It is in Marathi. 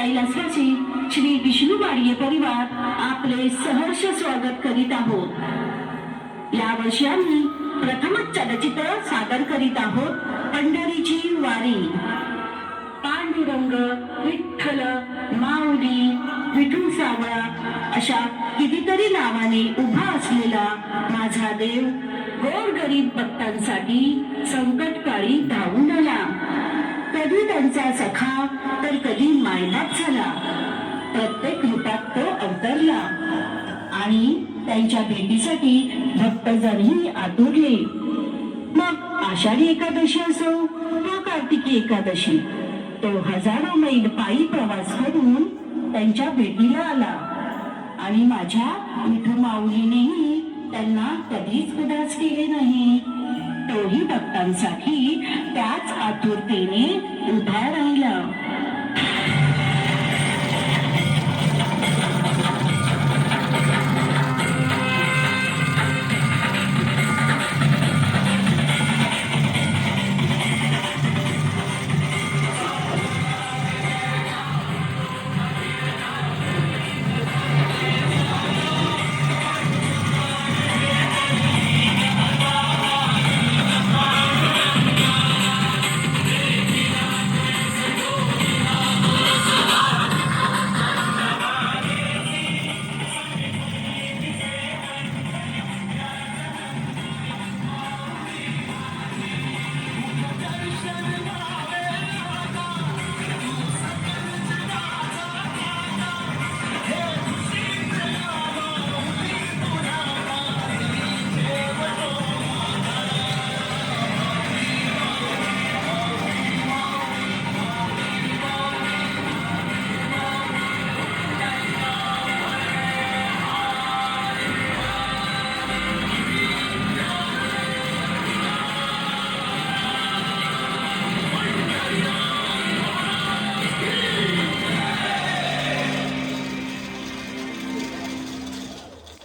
कैलासाचे श्री विष्णू वाडिये परिवार आपले सहर्ष स्वागत करीत आहोत. या वर्षी आम्ही प्रथमच चलचित्र सादर करीत आहोत पंढरीची वारी. पांडुरंग विठ्ठल माऊली विठू सावळा अशा कितीतरी नावाने उभा असलेला माझा देव गोरगरीब भक्तांसाठी संकटकाळी धावून त्यांचा सखा तर कधी मायबाप झाला. प्रत्येक रूपात तो अवतरला. आणि त्यांच्या भेटीसाठी भक्तजनही आतुरले. मग आषाढी एकादशी असो वा कार्तिकी एकादशी तो हजारो मैल पायी प्रवास करून त्यांच्या भेटीला आला. आणि माझ्या विठू माऊलीनेही त्यांना कधीच उदास केले नाही. तोही भक्तांसाठी त्याच आतुरतेने उभा राहिला